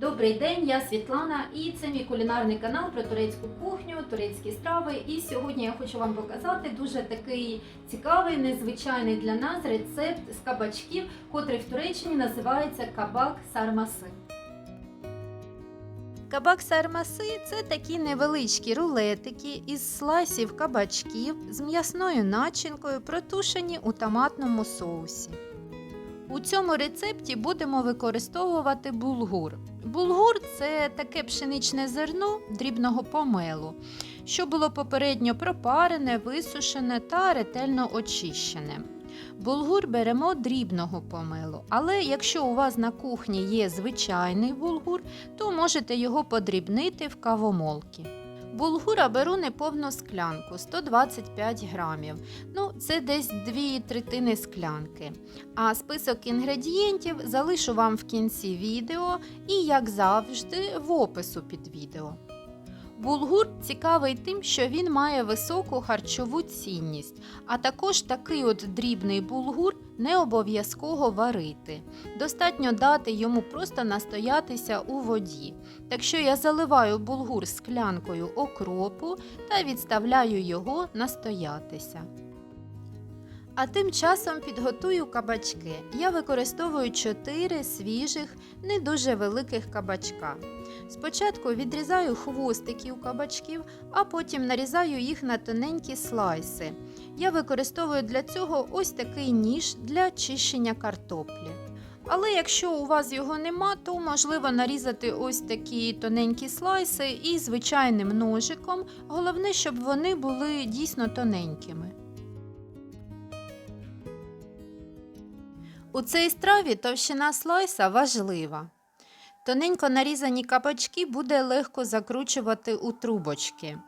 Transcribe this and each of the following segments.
Добрий день, я Світлана, і це мій кулінарний канал про турецьку кухню, турецькі страви. І сьогодні я хочу вам показати дуже такий цікавий, незвичайний для нас рецепт з кабачків, котрий в Туреччині називається кабак сармаси. Кабак сармаси це такі невеличкі рулетики із слайсів кабачків з м'ясною начинкою, протушені у томатному соусі. У цьому рецепті будемо використовувати булгур. Булгур це таке пшеничне зерно дрібного помелу, що було попередньо пропарене, висушене та ретельно очищене. Булгур беремо дрібного помелу, але якщо у вас на кухні є звичайний булгур, то можете його подрібнити в кавомолки. Булгура беру неповну склянку 125 грамів. Ну, це десь 2 третини склянки. А список інгредієнтів залишу вам в кінці відео і, як завжди, в опису під відео. Булгур цікавий тим, що він має високу харчову цінність, а також такий от дрібний булгур не обов'язково варити. Достатньо дати йому просто настоятися у воді. Так що я заливаю булгур склянкою окропу та відставляю його настоятися. А тим часом підготую кабачки. Я використовую 4 свіжих, не дуже великих кабачка. Спочатку відрізаю хвостики у кабачків, а потім нарізаю їх на тоненькі слайси. Я використовую для цього ось такий ніж для чищення картоплі. Але якщо у вас його нема, то можливо нарізати ось такі тоненькі слайси і звичайним ножиком. Головне, щоб вони були дійсно тоненькими. У цій страві товщина слайса важлива. Тоненько нарізані кабачки буде легко закручувати у трубочки.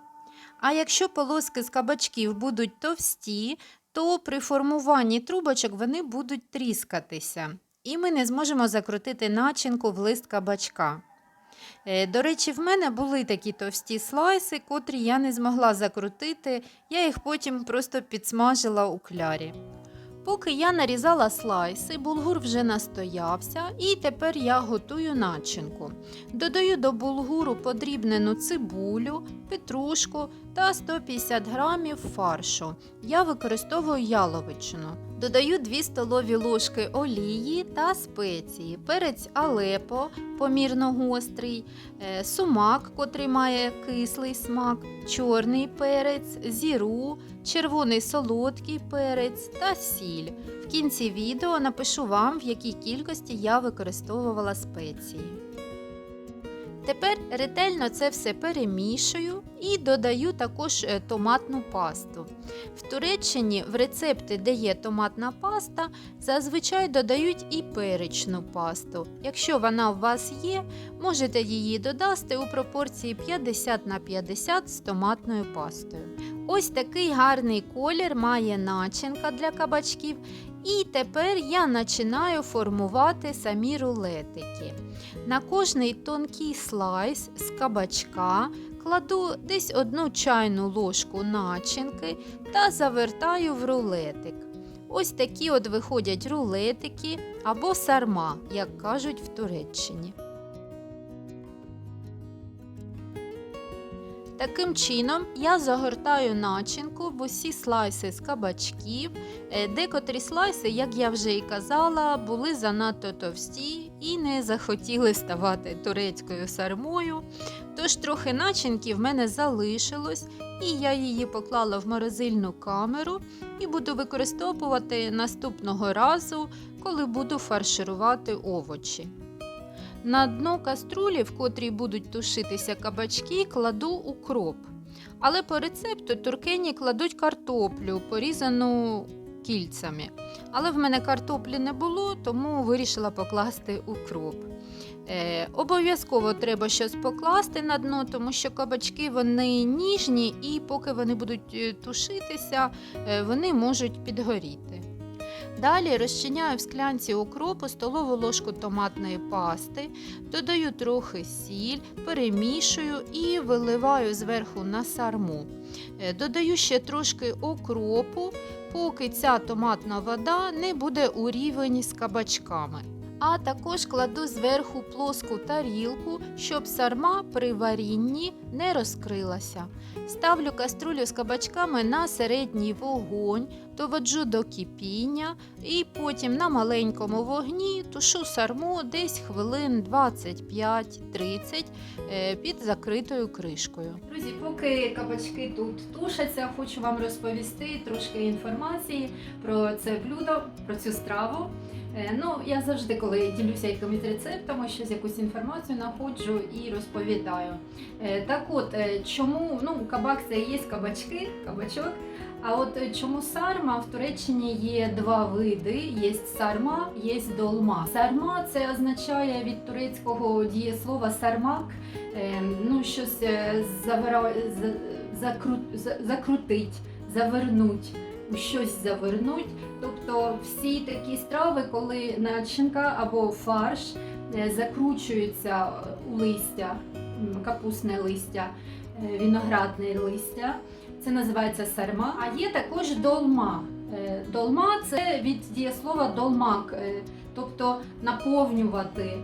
А якщо полоски з кабачків будуть товсті, то при формуванні трубочок вони будуть тріскатися, і ми не зможемо закрутити начинку в лист кабачка. Е, До речі, в мене були такі товсті слайси, котрі я не змогла закрутити, я їх потім просто підсмажила у клярі. Поки я нарізала слайси, булгур вже настоявся, і тепер я готую начинку. Додаю до булгуру подрібнену цибулю, петрушку та 150 грамів фаршу. Я використовую яловичину. Додаю 2 столові ложки олії та спеції, перець алепо, помірно гострий, е, сумак, котрий має кислий смак, чорний перець, зіру, червоний солодкий перець та сіль. В кінці відео напишу вам, в якій кількості я використовувала спеції. Тепер ретельно це все перемішую і додаю також е, томатну пасту. В Туреччині в рецепти, де є томатна паста, зазвичай додають і перечну пасту. Якщо вона у вас є, можете її додасти у пропорції 50 на 50 з томатною пастою. Ось такий гарний колір має начинка для кабачків. І тепер я починаю формувати самі рулетики. На кожний тонкий слайс з кабачка кладу десь одну чайну ложку начинки та завертаю в рулетик. Ось такі от виходять рулетики або сарма, як кажуть в Туреччині. Таким чином я загортаю начинку в усі слайси з кабачків. Е, Декотрі слайси, як я вже і казала, були занадто товсті і не захотіли ставати турецькою сармою. Тож трохи начинки в мене залишилось, і я її поклала в морозильну камеру і буду використовувати наступного разу, коли буду фарширувати овочі. На дно каструлі, в котрій будуть тушитися кабачки, кладу укроп. Але по рецепту туркені кладуть картоплю, порізану кільцями. Але в мене картоплі не було, тому вирішила покласти укроп. Е, обов'язково треба щось покласти на дно, тому що кабачки вони ніжні і поки вони будуть е, тушитися, е, вони можуть підгоріти. Далі розчиняю в склянці укропу столову ложку томатної пасти, додаю трохи сіль, перемішую і виливаю зверху на сарму. Е, Додаю ще трошки окропу, поки ця томатна вода не буде у рівень з кабачками. А також кладу зверху плоску тарілку, щоб сарма при варінні не розкрилася. Ставлю каструлю з кабачками на середній вогонь, доводжу до кипіння і потім на маленькому вогні тушу сарму десь хвилин 25-30 е, під закритою кришкою. Друзі, поки кабачки тут тушаться, хочу вам розповісти трошки інформації про це блюдо, про цю страву. Е, Ну, я завжди, коли ділюся якимись рецептами, щось якусь інформацію знаходжу і розповідаю. Е, Так от, е, чому ну, кабак це є кабачки, кабачок. А от чому сарма в Туреччині є два види: є сарма, є долма. Сарма це означає від турецького дієслова сармак, ну щось завира... закру... закрутить, завернуть, у щось завернуть. Тобто всі такі страви, коли начинка або фарш е, закручуються у листя, капусне листя, е, виноградне листя. Це називається сарма. А є також долма. Е, Долма це від дієслова долмак, тобто наповнювати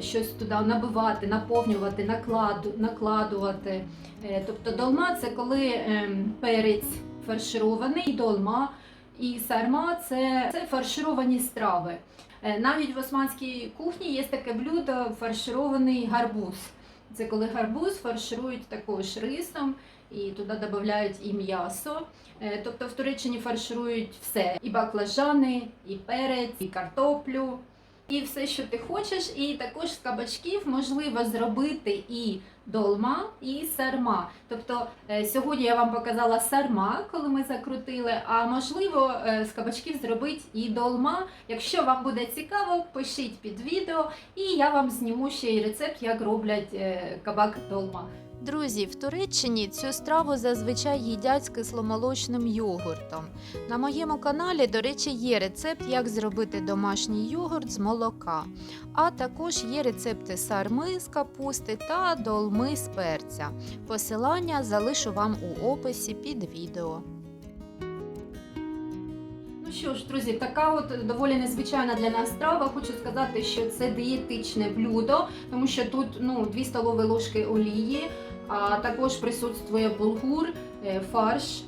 щось туди, набивати, наповнювати, накладу, накладувати. Е, Тобто долма це коли ем, перець фарширований, долма. І сарма це, це фаршировані страви. Е, Навіть в османській кухні є таке блюдо фарширований гарбуз. Це коли гарбуз фарширують також рисом і туди додають і м'ясо. Е, Тобто в Туреччині фарширують все: і баклажани, і перець, і картоплю, і все, що ти хочеш. І також з кабачків можливо зробити і долма, і сарма. Тобто е, сьогодні я вам показала сарма, коли ми закрутили. А можливо, е, з кабачків зробити і долма. Якщо вам буде цікаво, пишіть під відео, і я вам зніму ще й рецепт, як роблять е, кабак долма. Друзі, в Туреччині цю страву зазвичай їдять з кисломолочним йогуртом. На моєму каналі, до речі, є рецепт, як зробити домашній йогурт з молока. А також є рецепти сарми з капусти та долми з перця. Посилання залишу вам у описі під відео. Ну що ж, друзі, така от доволі незвичайна для нас страва. Хочу сказати, що це дієтичне блюдо, тому що тут ну, 2 столові ложки олії, а також присутствує булгур, е, фарш.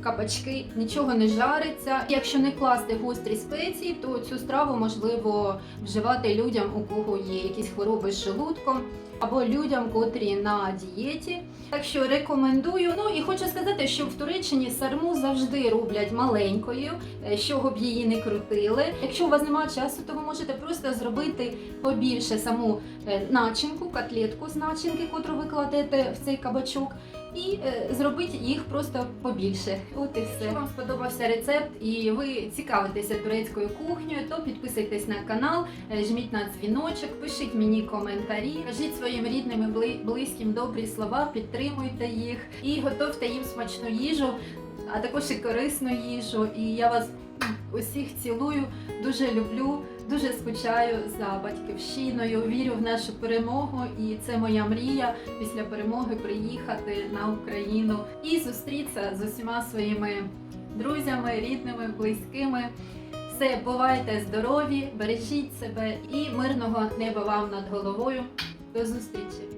Кабачки нічого не жариться. Якщо не класти гострі спеції, то цю страву можливо вживати людям, у кого є якісь хвороби з желудком, або людям, котрі на дієті. Так що рекомендую. Ну і хочу сказати, що в Туреччині сарму завжди роблять маленькою, е, щоб її не крутили. Якщо у вас немає часу, то ви можете просто зробити побільше саму е, начинку, котлетку з начинки, котру ви кладете в цей кабачок. І е, зробити їх просто побільше. От. Якщо вам сподобався рецепт і ви цікавитеся турецькою кухнею, то підписуйтесь на канал, е, жміть на дзвіночок, пишіть мені коментарі, кажіть своїм рідним і близьким добрі слова, підтримуйте їх і готовте їм смачну їжу, а також і корисну їжу. І я вас усіх цілую, дуже люблю. Дуже скучаю за батьківщиною, вірю в нашу перемогу, і це моя мрія після перемоги приїхати на Україну і зустрітися з усіма своїми друзями, рідними, близькими. Все, бувайте здорові, бережіть себе і мирного неба вам над головою. До зустрічі!